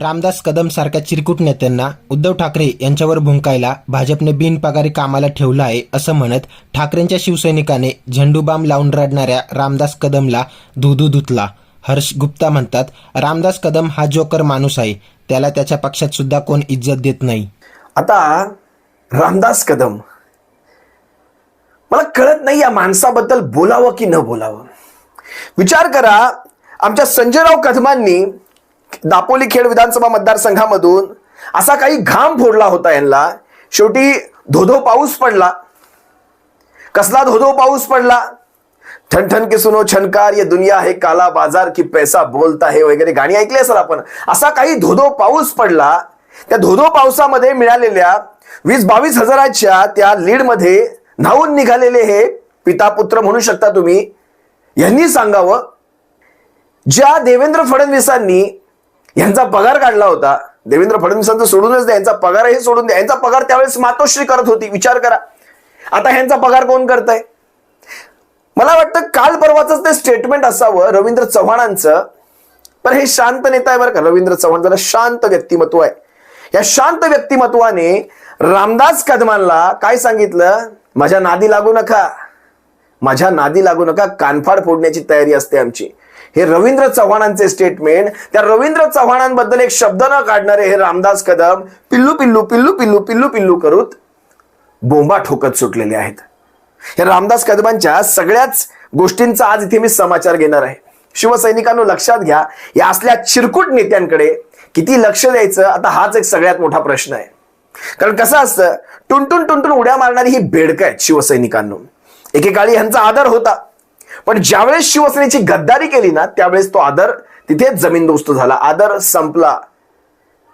रामदास कदम सारख्या चिरकूट नेत्यांना उद्धव ठाकरे यांच्यावर भुंकायला भाजपने बिनपगारी कामाला ठेवलं आहे असं म्हणत ठाकरेंच्या शिवसैनिकाने झेंडूबाम लावून रडणाऱ्या रामदास कदमला धुधू धुतला. हर्ष गुप्ता म्हणतात रामदास कदम हा जोकर माणूस आहे त्याला त्याच्या पक्षात सुद्धा कोण इज्जत देत नाही. आता रामदास कदम मला कळत नाही या माणसाबद्दल बोलावं की न बोलावं. विचार करा आमच्या संजयराव कदमांनी दापोली खेड विधानसभा मतदारसंघामधून असा काही घाम फोडला होता यांना. शेवटी धोधो पाऊस पडला. कसला धोधो पाऊस पडला? ठणठण की सुनो छनकार ये दुनिया है काला बाजार की पैसा बोलता है वगैरे गाणी ऐकली असेल आपण. असा काही धोधो पाऊस पडला. त्या धोधो पावसामध्ये मिळालेल्या वीस बावीस हजाराच्या त्या लीडमध्ये न्हावून निघालेले हे पिता पुत्र म्हणू शकता तुम्ही. यांनी सांगावं ज्या देवेंद्र फडणवीसांनी यांचा पगार काढला होता. देवेंद्र फडणवीसांचं सोडूनच द्या. यांचा पगारही सोडून द्या. यांचा पगार त्यावेळेस मातोश्री करत होती. विचार करा. आता ह्यांचा पगार कोण करतंय? मला वाटतं काल परवाच ते स्टेटमेंट असावं रवींद्र चव्हाणांचं. पण हे शांत नेता आहे बरं का. रवींद्र चव्हाण जरा शांत व्यक्तिमत्व आहे. या शांत व्यक्तिमत्वाने रामदास कदमांना काय सांगितलं? माझ्या नादी लागू नका. माझ्या नादी लागू नका. कानफाड फोडण्याची तयारी असते आमची. हे रवींद्र चव्हाणांचे स्टेटमेंट त्या रवींद्र चव्हाणांबद्दल एक शब्द न काढणारे हे रामदास कदम पिल्लू पिल्लू पिल्लू पिल्लू पिल्लू पिल्लू करूत बोंबा ठोकत सुटलेले आहेत. या रामदास कदमांच्या सगळ्याच गोष्टींचा आज इथे मी समाचार घेणार आहे. शिवसैनिकांनो लक्षात घ्या या असल्या चिरकुट नेत्यांकडे किती लक्ष द्यायचं आता हाच एक सगळ्यात मोठा प्रश्न आहे. कारण कसं असतं टुनटुन टुनटुन उड्या मारणारी ही बेडकं आहेत शिवसैनिकांनो. एकेकाळी ह्यांचा आदर होता. पण ज्यावेळेस शिवसेनेची गद्दारी केली ना त्यावेळेस तो आदर तिथेच जमीनदोस्त झाला. आदर संपला.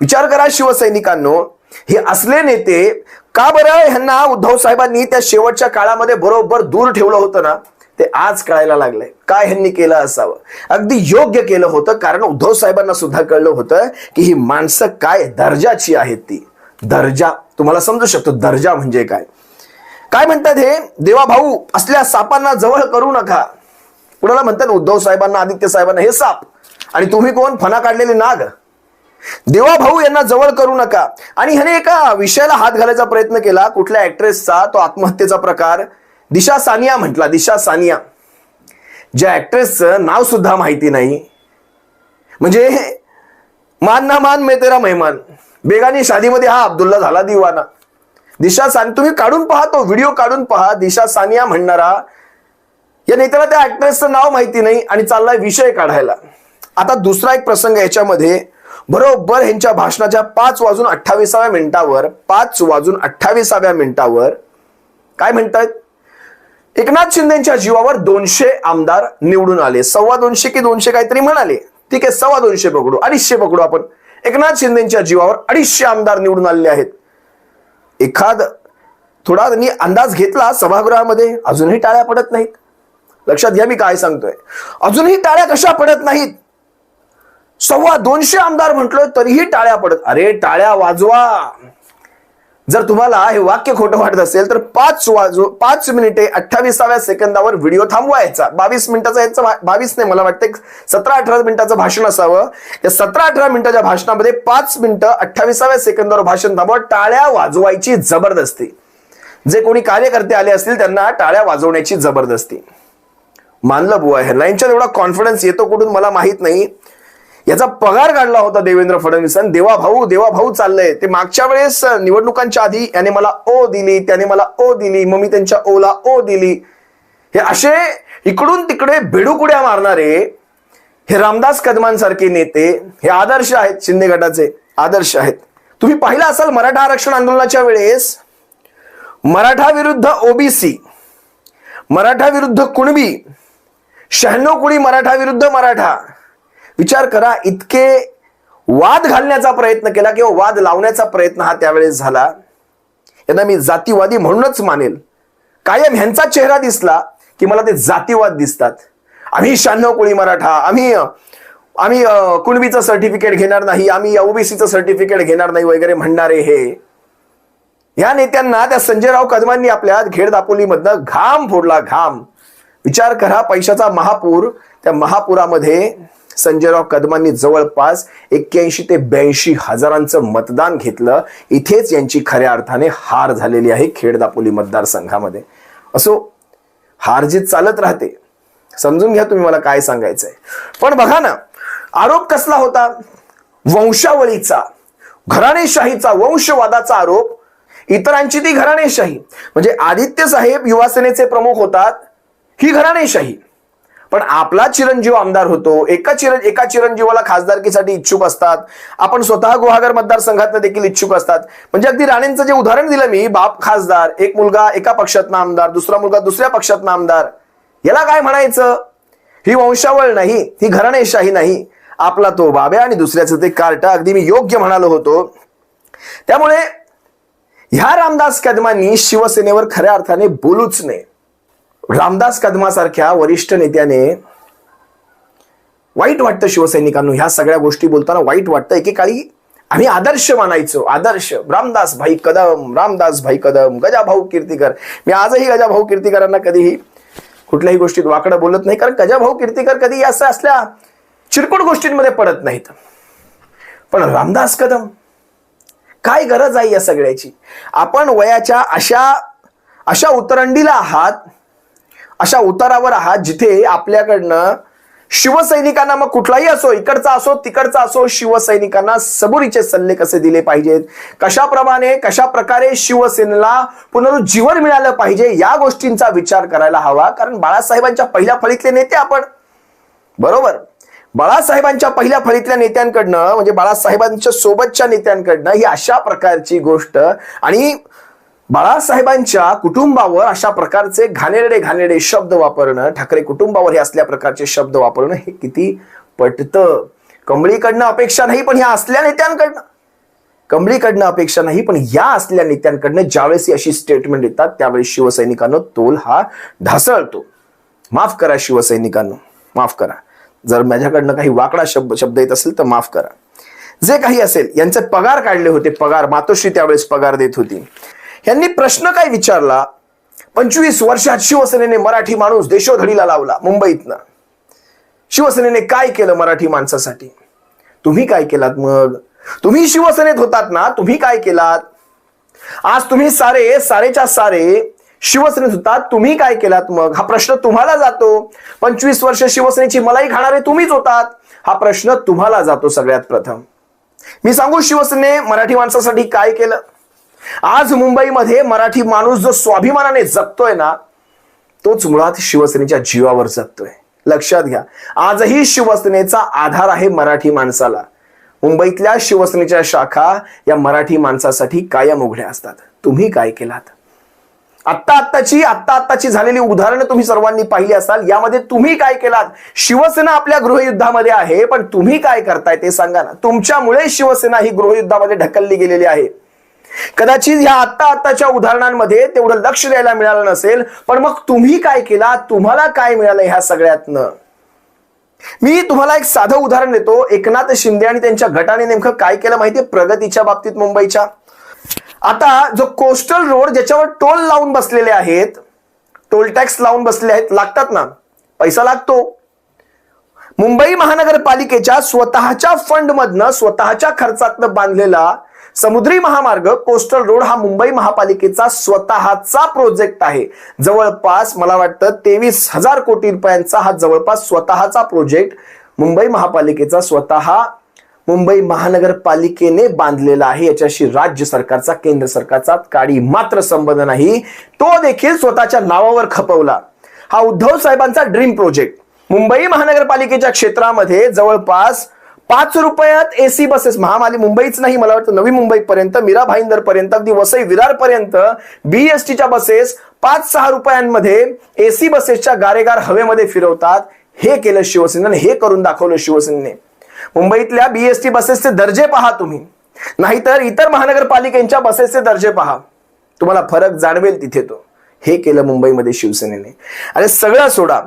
विचार करा शिवसैनिकांनो हे असले नेते का बरं ह्यांना उद्धव साहेबांनी त्या शेवटच्या काळामध्ये बरोबर दूर ठेवलं होतं ना? ते आज कळायला लागलंय काय ह्यांनी केलं असावं? अगदी योग्य केलं होतं. कारण उद्धव साहेबांना सुद्धा कळलं होतं की ही माणसं काय दर्जाची आहेत ती. दर्जा तुम्हाला समजू शकतो दर्जा म्हणजे काय? काय म्हणतात हे? देवा भाऊ असल्या सापांना जवळ करू नका. कुणाला म्हणतात उद्धव साहेबांना आदित्य साहेबांना हे साप. आणि तुम्ही कोण? फणा काढलेले नाग. देवा भाऊ यांना जवळ करू नका. आणि ह्याने एका विषयाला हात घालायचा प्रयत्न केला. कुठल्या ऍक्ट्रेसचा तो आत्महत्येचा प्रकार. दिशा सानिया म्हटला. दिशा सानिया. ज्या ऍक्ट्रेसचं नाव सुद्धा माहिती नाही. म्हणजे मान ना मान मे तेरा मेहमान. बेगानी शादीमध्ये हा अब्दुल्ला झाला दिवाना. दिशा सान तुम्ही काढून पहा तो व्हिडिओ काढून पहा. दिशा सानिया म्हणणारा या नेत्याला त्या ऍक्ट्रेसचं नाव माहिती नाही आणि चाललाय विषय काढायला. आता दुसरा एक प्रसंग याच्यामध्ये बरोबर ह्यांच्या भाषणाच्या पाच वाजून अठ्ठावीसाव्या मिनिटावर पाच वाजून अठ्ठावीसाव्या मिनिटावर काय म्हणतात? एकनाथ शिंदेच्या जीवावर दोनशे आमदार निवडून आले. सव्वा दोनशे की दोनशे काहीतरी म्हणाले. ठीक आहे सव्वा दोनशे पकडू अडीचशे पकडू आपण. एकनाथ शिंदेच्या जीवावर अडीचशे आमदार निवडून आलेले आहेत. एखाद थोडा त्यांनी अंदाज घेतला सभागृहामध्ये अजूनही टाळ्या पडत नाहीत. लक्षात घ्या मी काय सांगतोय. अजूनही टाळ्या कशा पडत नाहीत? सव्वा दोनशे आमदार म्हटलोय तरीही टाळ्या पडत अरे टाळ्या वाजवा. जर तुम्हाला हे वाक्य खोटं वाटत असेल तर पाच वाजू पाच मिनिटे अठ्ठावीसाव्या सेकंदावर व्हिडिओ थांबवायचा. बावीस मिनिटाचा याचं बावीस नाही मला वाटतं सतरा अठरा मिनिटाचं भाषण असावं. त्या सतरा अठरा मिनिटाच्या भाषणामध्ये पाच मिनिटं अठ्ठावीसाव्या सेकंदावर भाषण थांबवा. टाळ्या वाजवायची जबरदस्ती. जे कोणी कार्यकर्ते आले असतील त्यांना टाळ्या वाजवण्याची जबरदस्ती. मानलं बुवा ह्यांना यांच्यात एवढा कॉन्फिडन्स येतो कुठून मला माहीत नाही. याचा पगार काढला होता देवेंद्र फडणवीसांनी देवा भाऊ देवा भाऊ चाललंय. ते मागच्या वेळेस निवडणुकांच्या आधी याने मला ओ दिली त्याने मला ओ दिली मग मी त्यांच्या ओला ओ दिली. हे असे इकडून तिकडे भिडूकुड्या मारणारे हे रामदास कदमांसारखे नेते हे आदर्श आहेत शिंदे गटाचे आदर्श आहेत. तुम्ही पाहिलं असाल मराठा आरक्षण आंदोलनाच्या वेळेस? मराठा विरुद्ध ओबीसी मराठा विरुद्ध कुणबी शहाण्णव कुळी मराठा विरुद्ध मराठा. विचार करा इतके वाद घालण्याचा प्रयत्न केला किंवा वाद लावण्याचा प्रयत्न हा त्यावेळेस झाला. यांना मी जातीवादी म्हणूनच मानेल. कायम ह्यांचा चेहरा दिसला की मला ते जातीवाद दिसतात. आम्ही शहाण्णव कोळी मराठा आम्ही आम्ही कुणबीचं सर्टिफिकेट घेणार नाही आम्ही ओबीसीचं सर्टिफिकेट घेणार नाही वगैरे म्हणणारे हे. या नेत्यांना त्या संजयराव कदमांनी आपल्या घेड दापोलीमधनं घाम फोडला घाम. विचार करा पैशाचा महापूर. त्या महापुरामध्ये संजयराव कदमांनी जवळपास एक्क्याऐंशी ते ब्याऐंशी हजारांचं मतदान घेतलं. इथेच यांची खऱ्या अर्थाने हार झालेली आहे खेड दापोली मतदारसंघामध्ये. असो हार जीत चालत राहते. समजून घ्या तुम्ही मला काय सांगायचंय. पण बघा ना आरोप कसला होता? वंशावळीचा घराणेशाहीचा वंशवादाचा आरोप. इतरांची ती घराणेशाही. म्हणजे आदित्य साहेब युवासेनेचे प्रमुख होतात. ही घराणेशाही. पण आपला चिरंजीव आमदार होतो एका चिर एका चिरंजीवाला खासदारकीसाठी इच्छुक असतात. आपण स्वतः गुहागर मतदारसंघात देखील इच्छुक असतात. म्हणजे अगदी राणेंचं जे उदाहरण दिलं मी बाप खासदार एक मुलगा एका पक्षातनं आमदार दुसरा मुलगा दुसऱ्या पक्षातनं आमदार. याला काय म्हणायचं? ही वंशावळ नाही ही घराणेशाही नाही. आपला तो बाब्या आणि दुसऱ्याचं ते कार्टा अगदी मी योग्य म्हणालो होतो. त्यामुळे ह्या रामदास कदमांनी शिवसेनेवर खऱ्या अर्थाने बोलूच नये. रामदास कदमासारख्या वरिष्ठ नेत्याने वाईट वाटतं शिवसैनिकांना. ह्या सगळ्या गोष्टी बोलताना वाईट वाटतं. एकेकाळी आम्ही आदर्श मानायचो. आदर्श. रामदास भाई कदम रामदास भाई कदम गजाभाऊ कीर्तिकर. मी आजही गजाभाऊ कीर्तिकरांना कधीही कुठल्याही गोष्टीत वाकडं बोलत नाही कारण गजाभाऊ कीर्तिकर कधी असं असल्या चिरकोट गोष्टींमध्ये पडत नाहीत. पण रामदास कदम काय गरज आहे या सगळ्याची? आपण वयाच्या अशा अशा उतरंडीला आहात अशा उतारावर आहात जिथे आपल्याकडनं शिवसैनिकांना मग कुठलाही असो इकडचा असो तिकडचा असो शिवसैनिकांना सबुरीचे सल्ले कसे दिले पाहिजेत? कशाप्रमाणे कशा प्रकारे शिवसेनेला पुनरुज्जीवन मिळालं पाहिजे या गोष्टींचा विचार करायला हवा? कारण बाळासाहेबांच्या पहिल्या फळीतले नेते आपण. बरोबर? बाळासाहेबांच्या पहिल्या फळीतल्या नेत्यांकडनं म्हणजे बाळासाहेबांच्या सोबतच्या नेत्यांकडनं ही अशा प्रकारची गोष्ट आणि बाळासाहेबांच्या कुटुंबावर अशा प्रकारचे घाणेरडे घाणेरडे शब्द वापरणं ठाकरे कुटुंबावर हे असल्या प्रकारचे शब्द वापरणं हे किती पटतं. कंबळीकडनं अपेक्षा नाही पण ह्या असल्या नेत्यांकडनं. कंबळीकडनं अपेक्षा नाही पण या असल्या नेत्यांकडनं ज्यावेळेस ही अशी स्टेटमेंट येतात त्यावेळेस शिवसैनिकांना तोल हा ढासळतो. माफ करा शिवसैनिकांनो माफ करा. जर माझ्याकडनं काही वाकडा शब्द शब्द येत असेल तर माफ करा. जे काही असेल यांचे पगार काढले होते पगार. मातोश्री त्यावेळेस पगार देत होती. यांनी प्रश्न काय विचारला? पंचवीस वर्षात शिवसेनेने मराठी माणूस देशोधडीला लावला मुंबईतनं. शिवसेनेने काय केलं मराठी माणसासाठी? तुम्ही काय केलात मग? तुम्ही शिवसेनेत होतात ना तुम्ही काय केलात? आज तुम्ही सारे सारेच्या सारे शिवसेनेत होतात तुम्ही काय केलात मग? हा प्रश्न तुम्हाला जातो. पंचवीस वर्ष शिवसेनेची मलाई खाणारे तुम्हीच होतात. हा प्रश्न तुम्हाला जातो सगळ्यात प्रथम. मी सांगू शिवसेने मराठी माणसासाठी काय केलं? आज मुंबईमध्ये मराठी माणूस जो स्वाभिमानाने जगतोय ना तोच मुळात शिवसेनेच्या जीवावर जगतोय. लक्षात घ्या. आजही शिवसेनेचा आधार आहे मराठी माणसाला. मुंबईतल्या शिवसेनेच्या शाखा या मराठी माणसासाठी कायम उघड्या असतात. तुम्ही काय केलात? आत्ता आत्ताची आत्ता आत्ताची झालेली उदाहरणं तुम्ही सर्वांनी पाहिली असाल. यामध्ये तुम्ही काय केलात? शिवसेना आपल्या गृहयुद्धामध्ये आहे पण तुम्ही काय करताय ते सांगा ना. तुमच्यामुळे शिवसेना ही गृहयुद्धामध्ये ढकलली गेलेली आहे. कदाचित ह्या आत्ता आत्ताच्या उदाहरणांमध्ये तेवढं लक्ष द्यायला मिळालं नसेल पण मग तुम्ही काय केला? तुम्हाला काय मिळालं ह्या सगळ्यातनं? मी तुम्हाला एक साधं उदाहरण देतो. एकनाथ शिंदे आणि त्यांच्या गटाने नेमकं काय केलं माहितीये? प्रगतीच्या बाबतीत मुंबईच्या. आता जो कोस्टल रोड ज्याच्यावर टोल लावून बसलेले आहेत टोल टॅक्स लावून बसले आहेत लागतात ना? पैसा लागतो. मुंबई महानगरपालिकेच्या स्वतःच्या फंड मधनं स्वतःच्या खर्चातनं बांधलेला समुद्री महामार्ग कोस्टल रोड हा मुंबई महापालिकेचा स्वतःचा प्रोजेक्ट आहे. जवळपास मला वाटतं तेवीस हजार कोटी रुपयांचा हा जवळपास स्वतःचा प्रोजेक्ट मुंबई महापालिकेचा स्वतः मुंबई महानगरपालिकेने बांधलेला आहे. याच्याशी राज्य सरकारचा केंद्र सरकारचा काडी मात्र संबंध नाही. तो देखील स्वतःच्या नावावर खपवला. हा उद्धव साहेबांचा ड्रीम प्रोजेक्ट. मुंबई महानगरपालिकेच्या क्षेत्रामध्ये जवळपास पाच रुपयात एसी बसेस. महामाली मुंबईच नाही मला वाटतं नवी मुंबई पर्यंत मीरा भाईंदर पर्यंत अगदी वसई विरार पर्यंत बीएसटीच्या बसेस पाच सहा रुपयांमध्ये एसी बसेसच्या गारेगार हवेमध्ये फिरवतात. हे केलं शिवसेनेने हे करून दाखवलं शिवसेनेने. मुंबईतल्या बीएसटी बसेसचे दर्जे पहा तुम्ही. नाहीतर इतर महानगरपालिकेच्या बसेसचे दर्जे पहा. तुम्हाला फरक जाणवेल तिथे तो. हे केलं मुंबईमध्ये शिवसेनेने. अरे सगळं सोडा.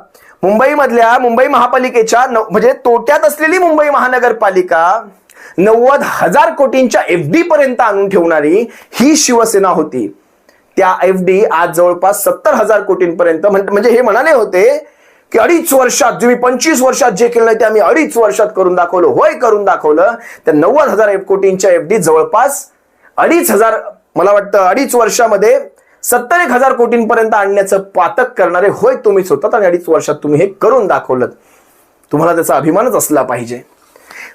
मुंबईमधल्या मुंबई महापालिकेच्या म्हणजे तोट्यात असलेली मुंबई महानगरपालिका नव्वद हजार कोटींच्या एफ डी पर्यंत आणून ठेवणारी ही शिवसेना होती. त्या एफ डी आज जवळपास सत्तर हजार कोटींपर्यंत म्हणजे हे म्हणाले होते की अडीच वर्षात तुम्ही पंचवीस वर्षात जे केलं ते आम्ही अडीच वर्षात करून दाखवलं होय करून दाखवलं त्या नव्वद हजार कोटींच्या एफ डी जवळपास अडीच हजार मला वाटतं अडीच वर्षामध्ये सत्तर एक हजार कोटींपर्यंत आणण्याचं पातक करणारे होय तुम्हीच होतात आणि अडीच वर्षात तुम्ही हे करून दाखवलं तुम्हाला त्याचा अभिमानच असला पाहिजे.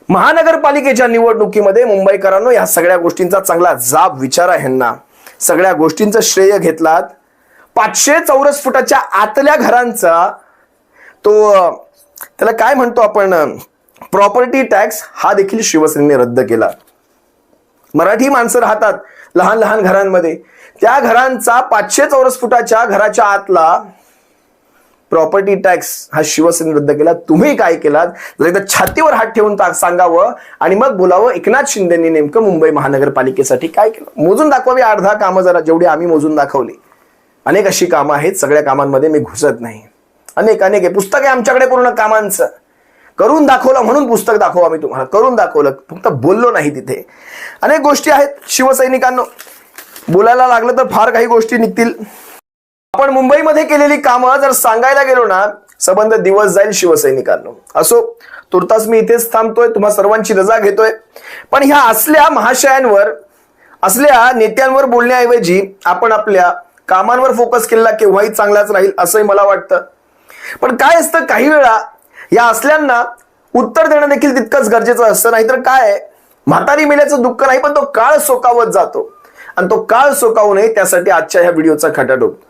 महानगरपालिकेच्या निवडणुकीमध्ये मुंबईकरांनो या सगळ्या गोष्टींचा चांगला जाब विचारा ह्यांना. सगळ्या गोष्टींचं श्रेय घेतलात. पाचशे चौरस फुटाच्या आतल्या घरांचा तो त्याला काय म्हणतो आपण प्रॉपर्टी टॅक्स हा देखील शिवसेनेने रद्द केला. मराठी माणसं राहतात लहान लहान घरांमध्ये. त्या घरांचा पाचशे चौरस फुटाच्या घराच्या आतला प्रॉपर्टी टॅक्स हा शिवसेने रद्द केला. तुम्ही काय केलात? जर एकदा छातीवर हात ठेवून सांगावं आणि मग बोलावं एकनाथ शिंदेनी नेमकं मुंबई महानगरपालिकेसाठी काय केलं? मोजून दाखवावी अर्धा कामं जरा जेवढी आम्ही मोजून दाखवली. अनेक अशी कामं आहेत सगळ्या कामांमध्ये मी घुसत नाही. अनेक अनेक आहे. पुस्तक आहे आमच्याकडे पूर्ण कामांचं. करून दाखवलं म्हणून पुस्तक दाखवू आम्ही तुम्हाला. करून दाखवलं. फक्त बोललो नाही तिथे. अनेक गोष्टी आहेत शिवसैनिकांनो. बोलायला लागलं तर फार काही गोष्टी निघतील. आपण मुंबईमध्ये केलेली कामं जर सांगायला गेलो ना संबंध दिवस जाईल शिवसैनिकांनो. असो तुर्तास मी इथेच थांबतोय तुम्हा सर्वांची रजा घेतोय. पण ह्या असल्या महाशयांवर असल्या नेत्यांवर बोलण्याऐवजी आपण आपल्या कामांवर फोकस केला केव्हाही चांगलाच राहील असंही मला वाटतं. पण काय असतं काही वेळा या असल्यांना उत्तर देणं देखील तितकंच गरजेचं असतं. नाहीतर काय म्हातारी मिल्याचं दुःख नाही पण तो काळ सोकावत जातो. आणि तो काळ सोकावू नये त्यासाठी आजच्या ह्या व्हिडिओचा खटाटोप